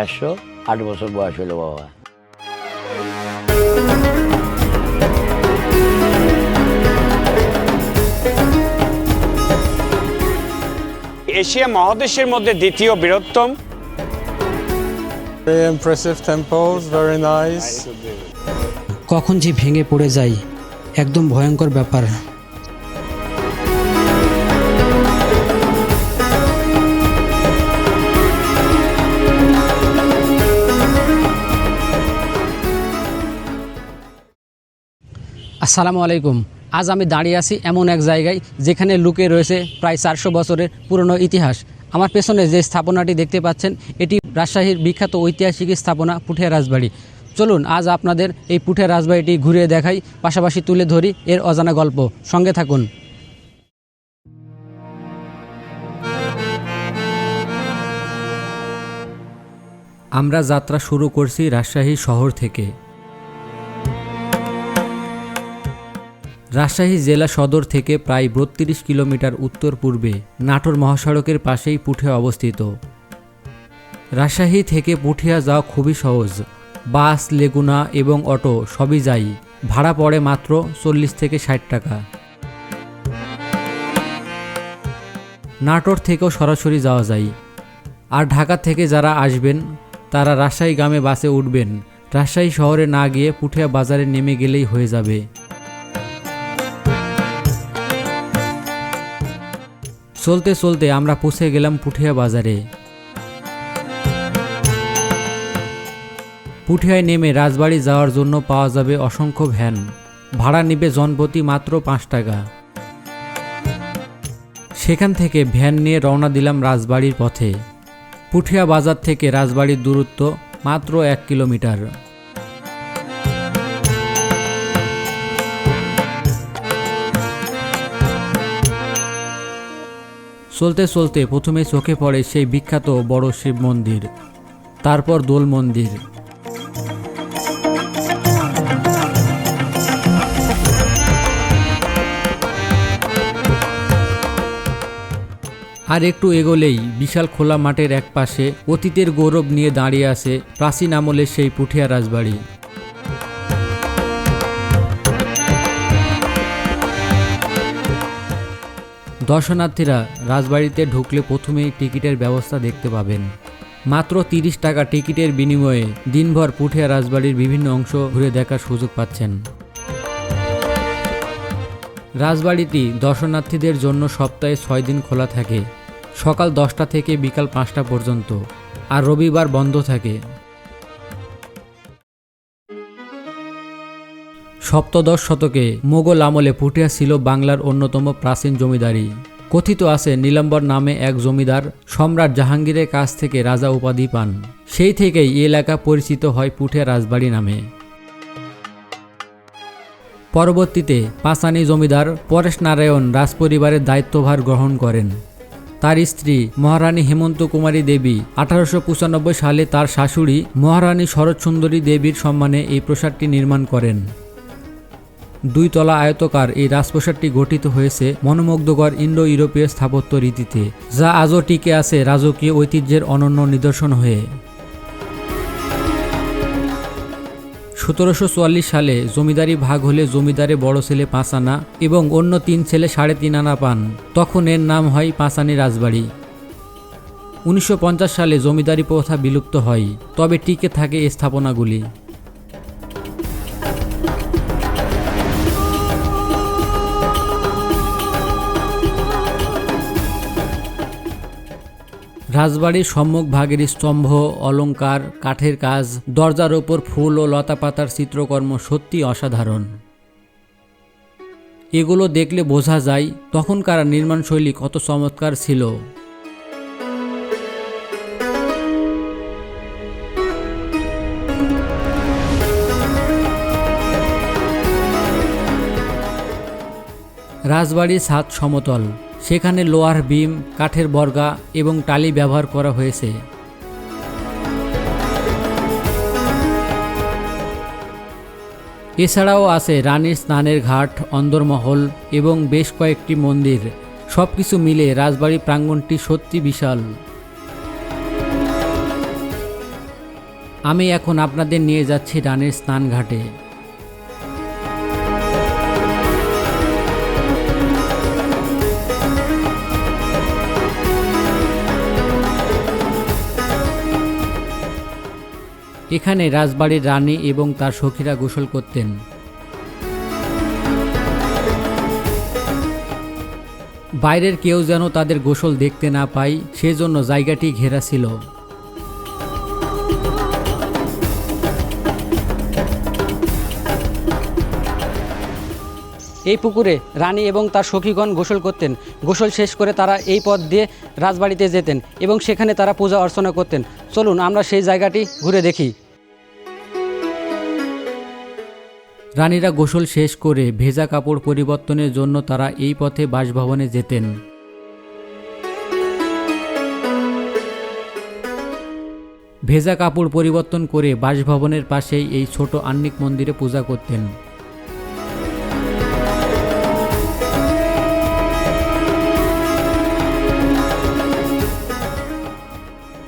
চারশো আট বছর বয়স হলো বাবা। এশিয়া মহাদেশের মধ্যে দ্বিতীয় বৃহত্তম। Very impressive temples, very nice. কখন যে ভেঙে পড়ে যাই একদম ভয়ঙ্কর ব্যাপার। আসসালামু আলাইকুম। আজ আমি দাঁড়িয়ে আছি এমন এক জায়গায় যেখানে লুকে রয়েছে প্রায় চারশো বছরের পুরনো ইতিহাস। আমার পেছনে যে স্থাপনাটি দেখতে পাচ্ছেন, এটি রাজশাহীর বিখ্যাত ঐতিহাসিক স্থাপনা পুঠিয়া রাজবাড়ি। চলুন, আজ আপনাদের এই পুঠিয়া রাজবাড়িটি ঘুরিয়ে দেখাই, পাশাপাশি তুলে ধরি এর অজানা গল্প। সঙ্গে থাকুন। আমরা যাত্রা শুরু করছি রাজশাহী শহর থেকে। রাজশাহী জেলা সদর থেকে প্রায় বত্রিশ কিলোমিটার উত্তর পূর্বে নাটোর মহাসড়কের পাশেই পুঠিয়া অবস্থিত। রাজশাহী থেকে পুঠিয়া যাওয়া খুবই সহজ। বাস, লেগুনা এবং অটো সবই যাই। ভাড়া পড়ে মাত্র চল্লিশ থেকে ষাট টাকা। নাটোর থেকেও সরাসরি যাওয়া যায়। আর ঢাকা থেকে যারা আসবেন, তারা রাজশাহী গ্রামে বাসে উঠবেন। রাজশাহী শহরে না গিয়ে পুঠিয়া বাজারে নেমে গেলেই হয়ে যাবে। চলতে চলতে আমরা পৌঁছে গেলাম পুঠিয়া বাজারে। পুঠিয়ায় নেমে রাজবাড়ি যাওয়ার জন্য পাওয়া যাবে অসংখ্য ভ্যান। ভাড়া নেবে জনপ্রতি মাত্র পাঁচ টাকা। সেখান থেকে ভ্যান নিয়ে রওনা দিলাম রাজবাড়ির পথে। পুঠিয়া বাজার থেকে রাজবাড়ির দূরত্ব মাত্র এক কিলোমিটার। চলতে চলতে প্রথমে চোখে পড়ে সেই বিখ্যাত বড় শিব মন্দির, তারপর দোল মন্দির। আর একটু এগোলেই বিশাল খোলা মাঠের এক পাশে অতীতের গৌরব নিয়ে দাঁড়িয়ে আছে প্রাচীন আমলের সেই পুঠিয়া রাজবাড়ি। দর্শনার্থীরা রাজবাড়িতে ঢুকলে প্রথমেই টিকিটের ব্যবস্থা দেখতে পাবেন। মাত্র তিরিশ টাকা টিকিটের বিনিময়ে দিনভর পুঠিয়া রাজবাড়ির বিভিন্ন অংশ ঘুরে দেখার সুযোগ পাচ্ছেন। রাজবাড়িটি দর্শনার্থীদের জন্য সপ্তাহে ছয় দিন খোলা থাকে। সকাল দশটা থেকে বিকাল পাঁচটা পর্যন্ত। আর রবিবার বন্ধ থাকে। সপ্তদশ শতকে মোগল আমলে পুঠিয়া ছিল বাংলার অন্যতম প্রাচীন জমিদারি। কথিত আছে, নীলাম্বর নামে এক জমিদার সম্রাট জাহাঙ্গীরের কাছ থেকে রাজা উপাধি পান। সেই থেকেই এলাকা পরিচিত হয় পুঠিয়া রাজবাড়ি নামে। পরবর্তীতে পাঁচানী জমিদার পরেশ নারায়ণ রাজপরিবারের দায়িত্বভার গ্রহণ করেন। তার স্ত্রী মহারানী হেমন্ত কুমারী দেবী আঠারোশো পঁচানব্বই সালে তার শাশুড়ি মহারানী শরৎসুন্দরী দেবীর সম্মানে এই প্রাসাদটি নির্মাণ করেন। দুই তলা আয়তকার এই রাজপ্রাসাদটি গঠিত হয়েছে মনোমুগ্ধকর ইন্ডো ইউরোপীয় স্থাপত্য রীতিতে, যা আজও টিকে আছে রাজকীয় ঐতিহ্যের অনন্য নিদর্শন হয়ে। সতেরোশো চুয়াল্লিশ সালে জমিদারি ভাগ হলে জমিদারে বড় ছেলে পাঁচ আনা এবং অন্য তিন ছেলে সাড়ে তিন আনা পান। তখন এর নাম হয় পাঁচানি রাজবাড়ি। উনিশশো পঞ্চাশ সালে জমিদারি প্রথা বিলুপ্ত হয়, তবে টিকে থাকে স্থাপনাগুলি। রাজবাড়ির সম্মুখ ভাগের স্তম্ভ অলংকার কাঠের কাজ, দরজার ওপর ফুল ও লতাপাতার চিত্রকর্ম সত্যি অসাধারণ। এগুলো দেখলে বোঝা যায় তখনকার নির্মাণশৈলী কত চমৎকার ছিল। রাজবাড়ির ছাদ সমতল। সেখানে লোহার বিম, কাঠের বর্গা এবং টালি ব্যবহার করা হয়েছে। এছাড়াও আছে রানীর স্নানের ঘাট, অন্দরমহল এবং বেশ কয়েকটি মন্দির। সব কিছু মিলে রাজবাড়ি প্রাঙ্গণটি সত্যি বিশাল। আমি এখন আপনাদের নিয়ে যাচ্ছি রানীর স্নান এখানে রাজবাড়ির রানী এবং তার সখীরা গোসল করতেন। বাইরের কেউ যেন তাদের গোসল দেখতে না পায়, সেজন্য জায়গাটি ঘেরা ছিল। এই পুকুরে রানী এবং তার সখীগণ গোসল করতেন। গোসল শেষ করে তারা এই পথ দিয়ে রাজবাড়িতে যেতেন এবং সেখানে তারা পূজা অর্চনা করতেন। চলুন, আমরা সেই জায়গাটি ঘুরে দেখি। রানীরা গোসল শেষ করে ভেজা কাপড় পরিবর্তনের জন্য তারা এই পথে বাসভবনে যেতেন। ভেজা কাপড় পরিবর্তন করে বাসভবনের পাশেই এই ছোট আন্নিক মন্দিরে পূজা করতেন।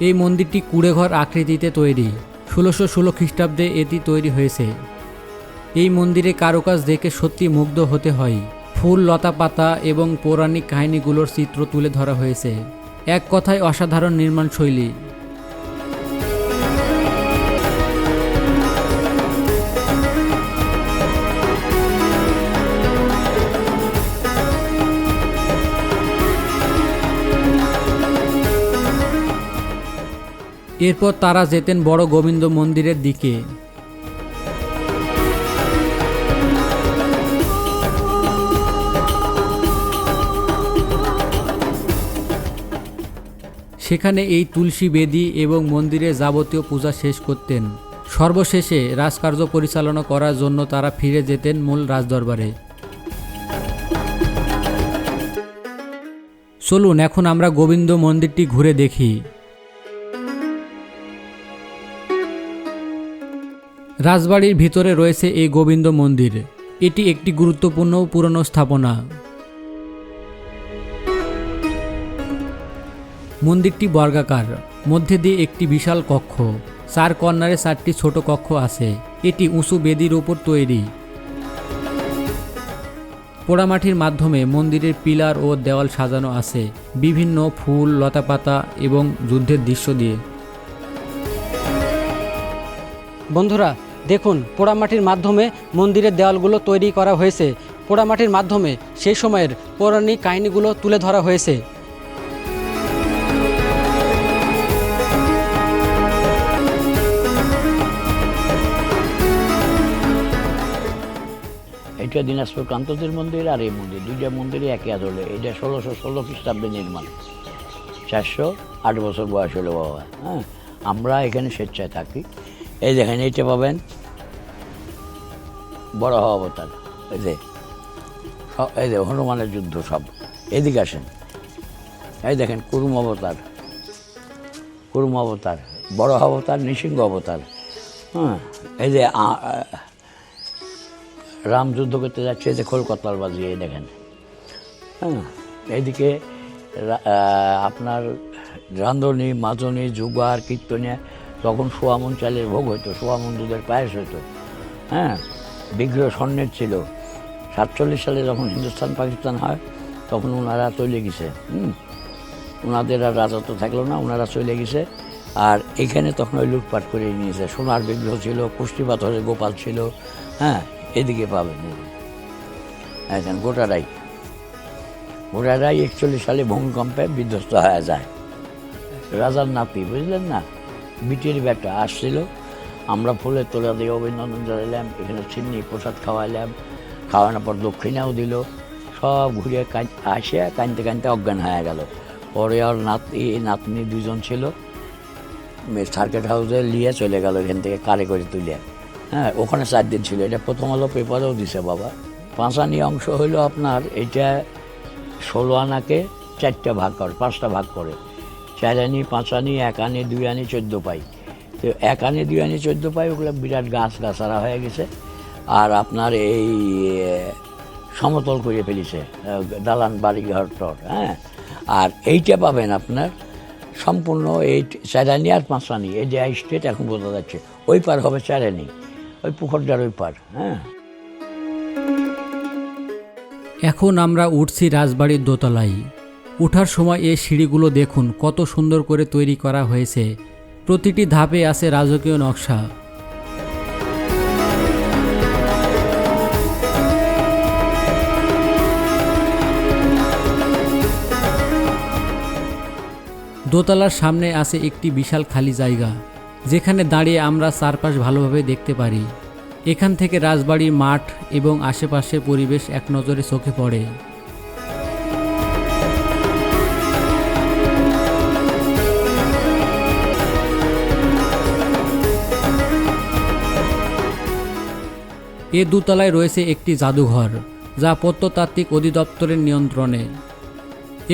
এই মন্দিরটি কুড়েঘর আকৃতিতে তৈরি। ষোলোশো ষোলো খ্রিস্টাব্দে এটি তৈরি হয়েছে। এই মন্দিরে কারুকাজ দেখে সত্যি মুগ্ধ হতে হয়। ফুল লতা পাতা এবং পৌরাণিক কাহিনীগুলোর চিত্র তুলে ধরা হয়েছে। এক কথায় অসাধারণ নির্মাণ শৈলী এরপর তারা যেতেন বড় গোবিন্দ মন্দিরের দিকে। সেখানে এই তুলসী বেদি এবং মন্দিরে যাবতীয় পূজা শেষ করতেন। সর্বশেষে রাজকার্য পরিচালনা করার জন্য তারা ফিরে যেতেন মূল রাজদরবারে। চলুন, এখন আমরা গোবিন্দ মন্দিরটি ঘুরে দেখি। রাজবাড়ির ভিতরে রয়েছে এই গোবিন্দ মন্দির। এটি একটি গুরুত্বপূর্ণ পুরনো স্থাপনা। মন্দিরটি বর্গাকার, মধ্যে দিয়ে একটি বিশাল কক্ষ। চার কর্নারে চারটি ছোট কক্ষ আছে। এটি উঁচু বেদির ওপর তৈরি। পোড়ামাটির মাধ্যমে মন্দিরের পিলার ও দেওয়াল সাজানো আছে। বিভিন্ন ফুল, লতাপাতা এবং যুদ্ধের দৃশ্য দিয়ে। বন্ধুরা দেখুন, পোড়ামাটির মাধ্যমে মন্দিরের দেওয়ালগুলো তৈরি করা হয়েছে। পোড়ামাটির মাধ্যমে সেই সময়ের পৌরাণিক কাহিনীগুলো তুলে ধরা হয়েছে। এটা দিনাজপুর কান্তদের মন্দির আর এই মন্দির। দুইটা মন্দিরই একই আদলে। এটা ষোলোশো ষোলো খ্রিস্টাব্দে নির্মাণ। চারশো আট বছর বয়স হলো বাবা। হ্যাঁ আমরা এখানে স্বেচ্ছায় থাকি। এই দেখেন, এইটা পাবেন বড় হওয়া অবতার। এই যে এই যে হনুমানের যুদ্ধ সব। এদিকে আসেন। এই দেখেন, কুরুম অবতার। কুরুম অবতার, বড় অবতার, নৃসিংহ অবতার। হ্যাঁ এই যে রাম যুদ্ধ করতে যাচ্ছে, এই যে খোলকতাল বাজিয়ে দেখেন। হ্যাঁ এইদিকে আপনার রান্ধনি মাজনি জুগার, কীর্তনিয়া তখন সোয়ামন চালের ভোগ হতো সোয়ামন দুধের পায়েস হতো হ্যাঁ বিগ্রহ স্বর্ণের ছিল। সাতচল্লিশ সালে যখন হিন্দুস্তান, পাকিস্তান হয়, তখন ওনারা চলে গেছে, হুম? ওনাদের আর রাজত্ব থাকল না ওনারা চলে গেছে। আর এখানে তখন ওই লুটপাট করে নিয়েছে। সোনার বিগ্রহ ছিল, কুষ্টি পাথরের গোপাল ছিল হ্যাঁ এদিকে পাবেন এখন গোটারাই গোটারাই একচল্লিশ সালে ভূমিকম্পে বিধ্বস্ত হয়ে যায়। রাজার নাতি, বুঝলেন না? বিটির বেটা আসছিল। আমরা ফুলের তোলা দিয়ে অভিনন্দন জানাইলাম, এখানে চিনি প্রসাদ খাওয়াইলাম, খাওয়ানোর পর দক্ষিণাও দিল। সব ঘুরে আসে কাঁদতে কাঁদতে অজ্ঞান হয়ে গেল। পরে আর নাতি নাতনি দুজন ছিল। সার্কিট হাউসে নিয়ে চলে গেল এখান থেকে কারে করে তুলে হ্যাঁ ওখানে চার দিন ছিল। এটা প্রথম আলো পেপারেও দিছে বাবা। পাঁচানি অংশ হইল আপনার এটা ষোলো আনাকে চারটা ভাগ করে, পাঁচটা ভাগ করে। চার আনি পাঁচ আনি এক আনি দুই আনি চোদ্দ পাই তো এক আনি দুই আনি চোদ্দ পাই ওগুলো বিরাট গাছ গাছারা হয়ে গেছে। আর আপনার এই সমতল করে ফেলেছে দালান বাড়ি ঘর টর হ্যাঁ? আর এইটা পাবেন আপনার সম্পূর্ণ এই চারানি আর পাঁচানি এই যে স্টেট এখন বোঝা যাচ্ছে, ওই পার হবে চারানি ওই পুকুরটার ওই পার হ্যাঁ? এখন আমরা উঠছি রাজবাড়ির দোতলায়। ওঠার সময় এই সিঁড়িগুলো দেখুন, কত সুন্দর করে তৈরি করা হয়েছে। প্রতিটি ধাপে আছে রাজকীয় নকশা। দোতলার সামনে আছে একটি বিশাল খালি জায়গা, যেখানে দাঁড়িয়ে আমরা চারপাশ ভালোভাবে দেখতে পারি। এখান থেকে রাজবাড়ির মাঠ এবং আশেপাশের পরিবেশ এক নজরে চোখে পড়ে। এ দুতলায় রয়েছে একটি জাদুঘর, যা প্রত্নতাত্ত্বিক অধিদপ্তরের নিয়ন্ত্রণে।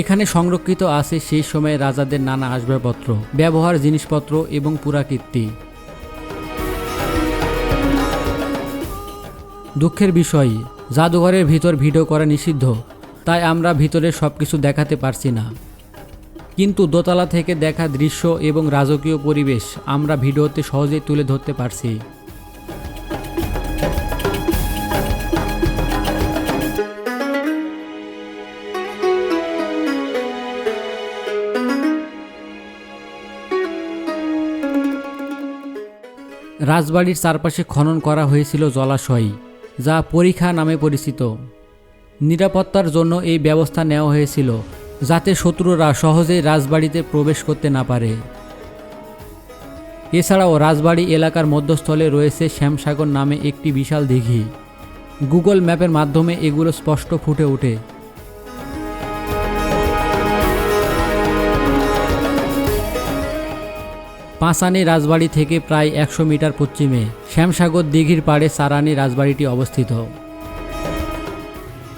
এখানে সংরক্ষিত আছে সেই সময়ে রাজাদের নানা আসবাবপত্র, ব্যবহার জিনিসপত্র এবং পুরাকীর্তি। দুঃখের বিষয়, জাদুঘরের ভিতর ভিডিও করা নিষিদ্ধ, তাই আমরা ভিতরে সব কিছু দেখাতে পারছি না। কিন্তু দোতলা থেকে দেখা দৃশ্য এবং রাজকীয় পরিবেশ আমরা ভিডিওতে সহজেই তুলে ধরতে পারছি। রাজবাড়ির চারপাশে খনন করা হয়েছিল জলাশয়, যা পরীক্ষা নামে পরিচিত। নিরাপত্তার জন্য এই ব্যবস্থা নেওয়া হয়েছিল, যাতে শত্রুরা সহজেই রাজবাড়িতে প্রবেশ করতে না পারে। এছাড়াও রাজবাড়ি এলাকার মধ্যস্থলে রয়েছে শ্যামসাগর নামে একটি বিশাল দিঘি। গুগল ম্যাপের মাধ্যমে এগুলো স্পষ্ট ফুটে ওঠে। পাঁচানি রাজবাড়ি থেকে প্রায় একশো মিটার পশ্চিমে শ্যামসাগর দিঘির পাড়ে সারানি রাজবাড়িটি অবস্থিত।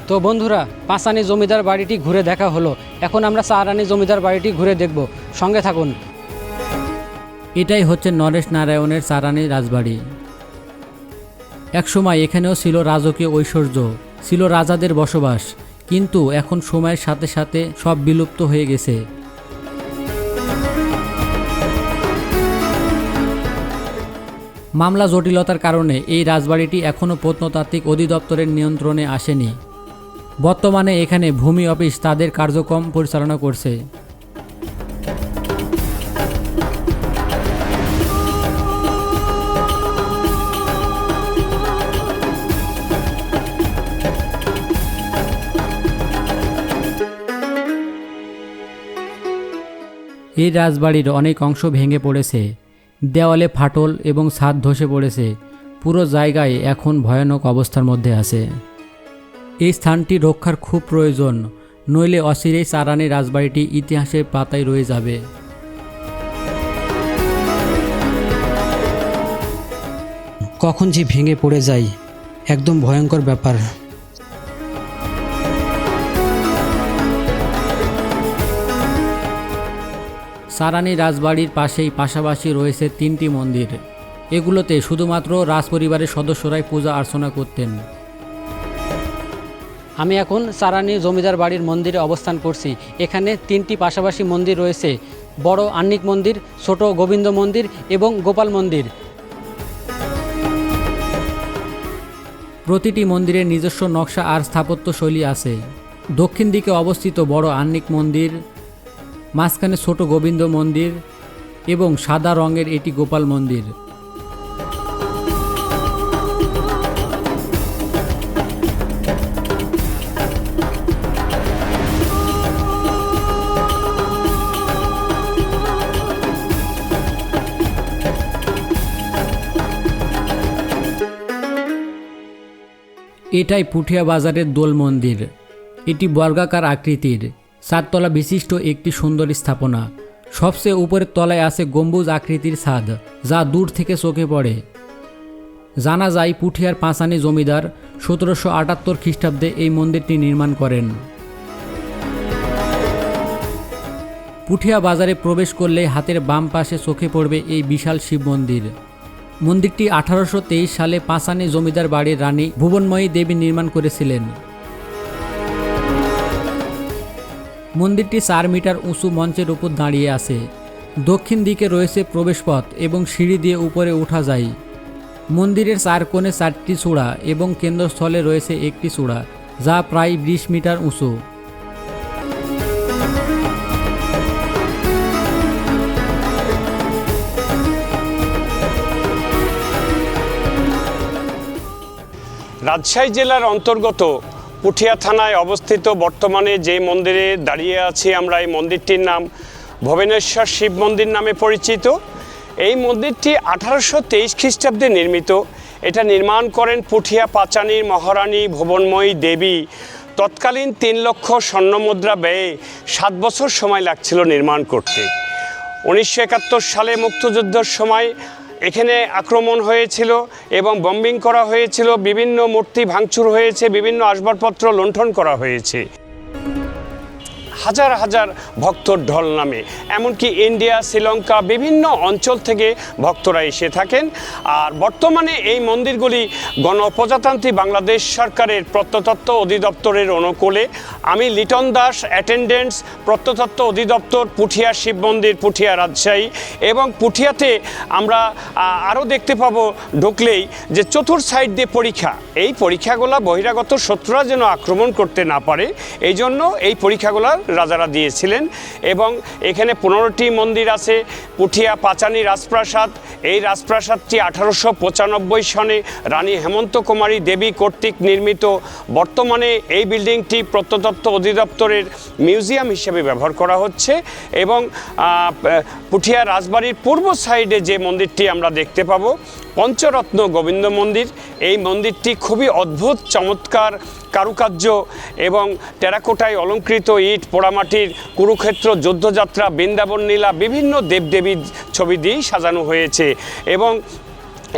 তো বন্ধুরা পাঁচানি জমিদার বাড়িটি ঘুরে দেখা হলো। এখন আমরা চারানি জমিদার বাড়িটি ঘুরে দেখব। সঙ্গে থাকুন। এটাই হচ্ছে নরেশ নারায়ণের সারানি রাজবাড়ি। একসময় এখানেও ছিল রাজকীয় ঐশ্বর্য, ছিল রাজাদের বসবাস। কিন্তু এখন সময়ের সাথে সাথে সব বিলুপ্ত হয়ে গেছে। মামলা জটিলতার কারণে এই রাজবাড়িটি এখনও প্রত্নতাত্ত্বিক অধিদপ্তরের নিয়ন্ত্রণে আসেনি। বর্তমানে এখানে ভূমি অফিস তাদের কার্যক্রম পরিচালনা করছে। এই রাজবাড়ির অনেক অংশ ভেঙে পড়েছে। দেওয়ালে ফাটল এবং ছাদ ধসে পড়েছে। পুরো জায়গায় এখন ভয়ানক অবস্থার মধ্যে আছে। এই স্থানটি রক্ষার খুব প্রয়োজন, নইলে অচিরেই চারানি রাজবাড়িটি ইতিহাসের পাতায় রয়ে যাবে। কখন যে ভেঙে পড়ে যায়, একদম ভয়ঙ্কর ব্যাপার। সারানি রাজবাড়ির পাশেই পাশাপাশি রয়েছে তিনটি মন্দির। এগুলোতে শুধুমাত্র রাজপরিবারের সদস্যরাই পূজা অর্চনা করতেন। আমি এখন সারানি জমিদার বাড়ির মন্দিরে অবস্থান করছি। এখানে তিনটি পাশাপাশি মন্দির রয়েছে। বড় আন্নিক মন্দির, ছোট গোবিন্দ মন্দির এবং গোপাল মন্দির। প্রতিটি মন্দিরের নিজস্ব নকশা আর স্থাপত্য শৈলী আছে। দক্ষিণ দিকে অবস্থিত বড় আন্নিক মন্দির মাঝখানে ছোট গোবিন্দ মন্দির এবং সাদা রঙের এটি গোপাল মন্দির। এটাই পুঠিয়া বাজারের দোল মন্দির। এটি বর্গাকার আকৃতির। চারতলা বিশিষ্ট একটি সুন্দর স্থাপনা। সবচেয়ে উপরের তলায় আছে গম্বুজ আকৃতির ছাদ, যা দূর থেকে চোখে পড়ে। জানা যায় পুঠিয়ার পাঁচানি জমিদার সতেরোশো আটাত্তর খ্রিস্টাব্দে এই মন্দিরটি নির্মাণ করেন। পুঠিয়া বাজারে প্রবেশ করলে হাতের বাম পাশে চোখে পড়বে এই বিশাল শিব মন্দির। মন্দিরটি আঠারোশো তেইশ সালে পাঁচানি জমিদার বাড়ির রানী ভুবনময়ী দেবী নির্মাণ করেছিলেন। মন্দিরটি চার মিটার উঁচু মঞ্চের উপর দাঁড়িয়ে আছে। দক্ষিণ দিকে রয়েছে প্রবেশপথ এবং সিঁড়ি দিয়ে উপরে ওঠা যায়। মন্দিরের চার কোণে চারটি চূড়া এবং কেন্দ্রস্থলে রয়েছে একটি চূড়া, যা প্রায় বিশ মিটার উঁচু। রাজশাহী জেলার অন্তর্গত পুঠিয়া থানায় অবস্থিত বর্তমানে যে মন্দিরে দাঁড়িয়ে আছি আমরা, এই মন্দিরটির নাম ভুবনেশ্বর শিব মন্দির নামে পরিচিত। এই মন্দিরটি আঠারোশো তেইশ খ্রিস্টাব্দে নির্মিত। এটা নির্মাণ করেন পুঠিয়া পাচানির মহারানী ভুবনময়ী দেবী। তৎকালীন তিন লক্ষ স্বর্ণমুদ্রা ব্যয়ে সাত বছর সময় লাগছিল নির্মাণ করতে। উনিশশো একাত্তর সালে মুক্তিযুদ্ধের সময় এখানে আক্রমণ হয়েছিল এবং বম্বিং করা হয়েছিল, বিভিন্ন মূর্তি ভাঙচুর হয়েছে, বিভিন্ন আসবাবপত্র লুণ্ঠন করা হয়েছে। হাজার হাজার ভক্তর ঢল নামে। এমনকি ইন্ডিয়া, শ্রীলঙ্কা বিভিন্ন অঞ্চল থেকে ভক্তরা এসে থাকেন। আর বর্তমানে এই মন্দিরগুলি গণপ্রজাতান্ত্রিক বাংলাদেশ সরকারের প্রত্নতত্ত্ব অধিদপ্তরের অনুকূলে। আমি লিটন দাস, অ্যাটেন্ডেন্টস, প্রত্নতত্ত্ব অধিদপ্তর, পুঠিয়া শিব মন্দির, পুঠিয়া রাজশাহী এবং পুঠিয়াতে আমরা আরও দেখতে পাবো ঢুকলেই যে চতুর সাইড দিয়ে পরীক্ষা। এই পরীক্ষাগুলো বহিরাগত শত্রুরা যেন আক্রমণ করতে না পারে এই জন্য এই পরীক্ষাগুলো রাজারা দিয়েছিলেন এবং এখানে পনেরোটি মন্দির আছে, পুঠিয়া, পাচানি, রাজপ্রাসাদ। এই রাজপ্রাসাদটি আঠারোশো পঁচানব্বই সনে রানী হেমন্ত কুমারী দেবী কর্তৃক নির্মিত। বর্তমানে এই বিল্ডিংটি প্রত্নতত্ত্ব অধিদপ্তরের মিউজিয়াম হিসেবে ব্যবহার করা হচ্ছে এবং পুঠিয়া রাজবাড়ির পূর্ব সাইডে যে মন্দিরটি আমরা দেখতে পাবো, পঞ্চরত্ন গোবিন্দ মন্দির। এই মন্দিরটি খুবই অদ্ভুত, চমৎকার, কারুকার্য এবং টেরাকোটায় অলঙ্কৃত ইট পোড়ামাটির কুরুক্ষেত্র, যুদ্ধযাত্রা, বৃন্দাবন নীলা বিভিন্ন দেবদেবীর ছবি দিয়েই সাজানো হয়েছে। এবং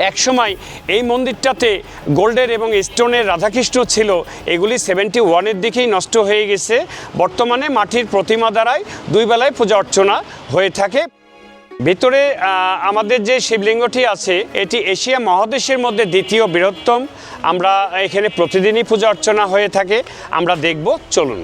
একসময় এই মন্দিরটাতে গোল্ডের এবং স্টোনের রাধাকৃষ্ণ ছিল। এগুলি সেভেন্টি ওয়ানের দিকেই নষ্ট হয়ে গেছে। বর্তমানে মাটির প্রতিমা দ্বারাই দুই বেলায় পূজা অর্চনা হয়ে থাকে। ভিতরে আমাদের যে শিবলিঙ্গটি আছে, এটি এশিয়া মহাদেশের মধ্যে দ্বিতীয় বৃহত্তম। আমরা এখানে প্রতিদিনই পূজা অর্চনা হয়ে থাকে। আমরা দেখব, চলুন।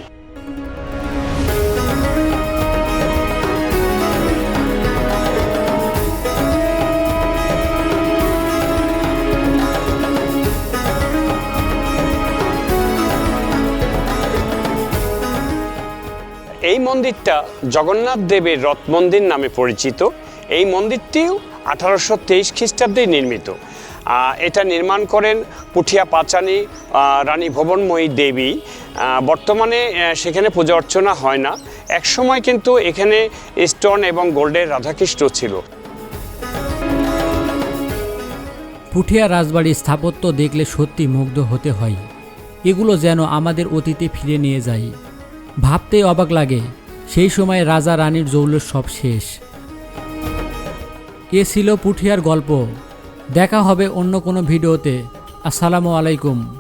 এই মন্দিরটা জগন্নাথ দেবের রথ মন্দির নামে পরিচিত। এই মন্দিরটিও আঠারোশো তেইশ খ্রিস্টাব্দে নির্মিত। এটা নির্মাণ করেন পুঠিয়া পাচানি রানী ভবনময়ী দেবী। বর্তমানে সেখানে পূজা অর্চনা হয় না। একসময় কিন্তু এখানে স্টোন এবং গোল্ডের রাধাকৃষ্ণ ছিল। পুঠিয়া রাজবাড়ির স্থাপত্য দেখলে সত্যি মুগ্ধ হতে হয়। এগুলো যেন আমাদের অতীতে ফিরে নিয়ে যায়। ভাবতেই অবাক লাগে। সেই সময় রাজা রানীর জৌলুস সব শেষ। এ ছিল পুঠিয়ার গল্প। দেখা হবে অন্য কোনো ভিডিওতে। আসসালামু আলাইকুম।